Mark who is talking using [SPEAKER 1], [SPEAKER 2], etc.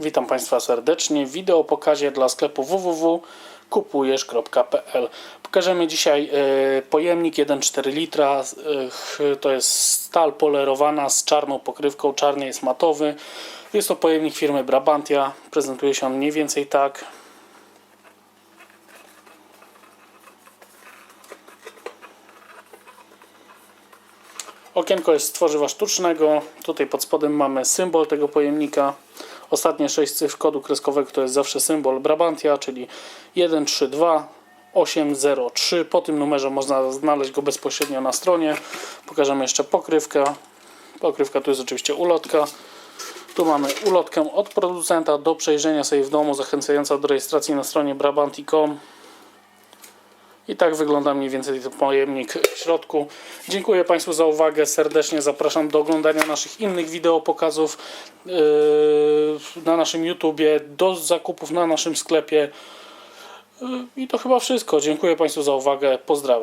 [SPEAKER 1] Witam Państwa serdecznie w wideo pokazie dla sklepu www.kupujesz.pl Pokażemy dzisiaj e, pojemnik 1,4 litra. To jest stal polerowana z czarną pokrywką, czarny jest matowy. Jest to pojemnik firmy Brabantia. Prezentuje się on mniej więcej tak. Okienko jest z tworzywa sztucznego. Tutaj pod spodem mamy symbol tego pojemnika. Ostatnie 6 cyfr kodu kreskowego to jest zawsze symbol Brabantia, czyli 132 803. Po tym numerze można znaleźć go bezpośrednio na stronie. Pokażemy jeszcze pokrywkę. Pokrywka tu jest oczywiście ulotka. Tu mamy ulotkę od producenta do przejrzenia sobie w domu, zachęcająca do rejestracji na stronie brabanti.com. I tak wygląda mniej więcej ten pojemnik w środku. Dziękuję Państwu za uwagę. Serdecznie zapraszam do oglądania naszych innych wideo pokazów yy, na naszym YouTubie, do zakupów na naszym sklepie. Yy, I to chyba wszystko. Dziękuję Państwu za uwagę. Pozdrawiam.